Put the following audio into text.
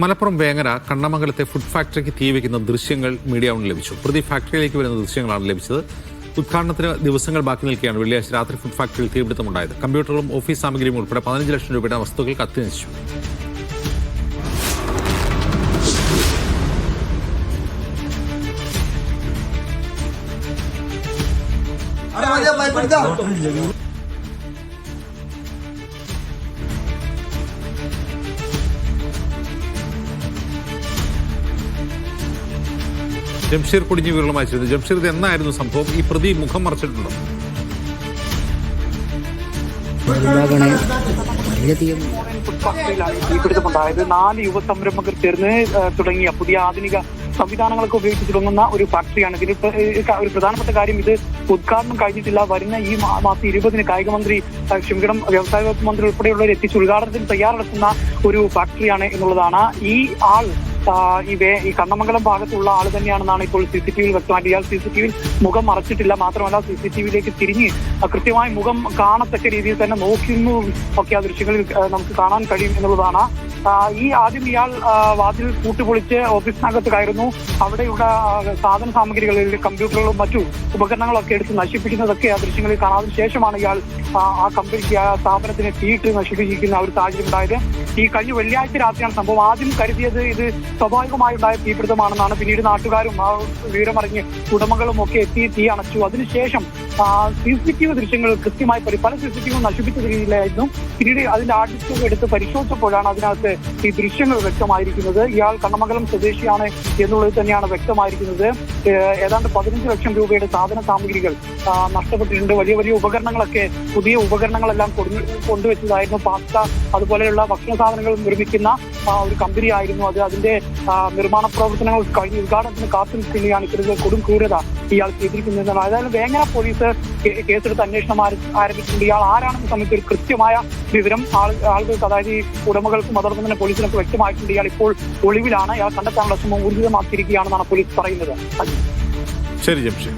മലപ്പുറം വേങ്ങര കണ്ണമംഗലത്തെ ഫുഡ് ഫാക്ടറിക്ക് തീ വയ്ക്കുന്ന ദൃശ്യങ്ങൾ മീഡിയ വൺ ലഭിച്ചു. പ്രതി ഫാക്ടറിയിലേക്ക് വരുന്ന ദൃശ്യങ്ങളാണ് ലഭിച്ചത്. ഉദ്ഘാടനത്തിന് ദിവസങ്ങൾ ബാക്കി നിൽക്കുകയാണ് വെള്ളിയാഴ്ച രാത്രി ഫുഡ് ഫാക്ടറിയിൽ തീപിടുത്തമുണ്ടായത്. കമ്പ്യൂട്ടറും ഓഫീസ് സാമഗ്രിയും ഉൾപ്പെടെ പതിനഞ്ച് ലക്ഷം രൂപയുടെ വസ്തുക്കൾ കത്തിനശിച്ചു. ജംഷീർ കുടിഞ്ഞു വീരളുമായി ജംഷീർ ഇത് എന്നായിരുന്നു സംഭവം? ഈ പ്രതി മുഖം മറച്ചിട്ടുണ്ടോ? തീപിടുത്തമുണ്ടായത് നാല് യുവ സംരംഭകർ ചേർന്ന് തുടങ്ങിയ പുതിയ ആധുനിക സംവിധാനങ്ങളൊക്കെ ഉപയോഗിച്ച് തുടങ്ങുന്ന ഒരു ഫാക്ടറിയാണ്. ഇതിൽ ക- ഒരു പ്രധാനപ്പെട്ട കാര്യം ഇത് ഉദ്ഘാടനം കഴിഞ്ഞിട്ടില്ല. വരുന്ന ഈ മാസം ഇരുപതിന് കായിക മന്ത്രി ക്ഷമിക്കണം വ്യവസായ വകുപ്പ് മന്ത്രി ഉൾപ്പെടെയുള്ളവർ എത്തിച്ച് ഉദ്ഘാടനത്തിന് തയ്യാറെടുക്കുന്ന ഒരു ഫാക്ടറിയാണ് എന്നുള്ളതാണ്. ഈ ആൾ ഈ ഈ കണ്ണമംഗലം ഭാഗത്തുള്ള ആൾ തന്നെയാണെന്നാണ് ഇപ്പോൾ സി സി ടി വിയിൽ വ്യക്തമായിട്ട്. ഇയാൾ സി സി ടി വിയിൽ മുഖം മറച്ചിട്ടില്ല. മാത്രമല്ല സി സി ടി വിയിലേക്ക് തിരിഞ്ഞ് കൃത്യമായി മുഖം കാണത്തക്ക രീതിയിൽ തന്നെ നോക്കുന്നു ഒക്കെ ആ ദൃശ്യങ്ങളിൽ നമുക്ക് കാണാൻ കഴിയും എന്നുള്ളതാണ്. ഈ ആദ്യം ഇയാൾ വാതിൽ കൂട്ടുപൊളിച്ച് ഓഫീസിനകത്ത് കയറുന്നു. അവിടെയുള്ള സാധന സാമഗ്രികളിൽ കമ്പ്യൂട്ടറുകളും മറ്റു ഉപകരണങ്ങളൊക്കെ എടുത്ത് നശിപ്പിക്കുന്നതൊക്കെ ആ ദൃശ്യങ്ങളിൽ കാണാതിന് ശേഷമാണ് ഇയാൾ ആ കമ്പനിക്ക് ആ സ്ഥാപനത്തിനെ തീയിട്ട് നശിപ്പിച്ചിരിക്കുന്ന ഒരു സാഹചര്യം ഉണ്ടായത്. ഈ കഴിഞ്ഞ വെള്ളിയാഴ്ച രാത്രിയാണ് സംഭവം. ആദ്യം കരുതിയത് ഇത് സ്വാഭാവികമായി സ്വാഭാവികമായുണ്ടായ തീപിടുത്തമാണെന്നാണ്. പിന്നീട് നാട്ടുകാരും ആ വിവരമറിഞ്ഞ് ഉടമകളും ഒക്കെ എത്തി തീ അണച്ചു. അതിനുശേഷം സി സി ടി വി ദൃശ്യങ്ങൾ കൃത്യമായി പല സി സി ടി വി നശിപ്പിച്ച രീതിയിലായിരുന്നു. പിന്നീട് അതിന്റെ ആർട്ടിസ്റ്റ് എടുത്ത് പരിശോധിച്ചപ്പോഴാണ് അതിനകത്ത് ഈ ദൃശ്യങ്ങൾ വ്യക്തമായിരിക്കുന്നത്. ഇയാൾ കണ്ണമംഗലം സ്വദേശിയാണ് എന്നുള്ളത് തന്നെയാണ് വ്യക്തമായിരിക്കുന്നത്. ഏതാണ്ട് പതിനഞ്ച് ലക്ഷം രൂപയുടെ സാധന സാമഗ്രികൾ നഷ്ടപ്പെട്ടിട്ടുണ്ട്. വലിയ വലിയ ഉപകരണങ്ങളൊക്കെ പുതിയ ഉപകരണങ്ങളെല്ലാം കൊണ്ടു കൊണ്ടുവച്ചതായിരുന്നു. പാസ്ത അതുപോലെയുള്ള ഭക്ഷണ സാധനങ്ങൾ നിർമ്മിക്കുന്ന ഒരു കമ്പനി ആയിരുന്നു അത് അതിന്റെ നിർമ്മാണ പ്രവർത്തനങ്ങൾ കഴിഞ്ഞ് ഉദ്ഘാടനത്തിന് കാത്തു നിൽക്കുകയാണ് ഇത്തരത്തിൽ കൊടും ക്രൂരത ഇയാൾ ചെയ്തിരിക്കുന്നത് അതായത് വേങ്ങര പോലീസ് കേസെടുത്ത് അന്വേഷണം ആര- ആരംഭിച്ചിട്ടുണ്ട്. ഇയാൾ ആരാണെന്ന സമയത്ത് ഒരു കൃത്യമായ വിവരം ആളുകൾക്ക് അതായത് ഈ ഉടമകൾക്കും അതോടൊപ്പം തന്നെ പോലീസിനൊക്കെ വ്യക്തമായിട്ടുണ്ട്. ഇയാൾ ഇപ്പോൾ ഒളിവിലാണ്. ഇയാൾ കണ്ടെത്താനുള്ള ശ്രമം ഊർജിതമാക്കിയിരിക്കുകയാണെന്നാണ് പോലീസ് പറയുന്നത്. ശരി ജംഷീർ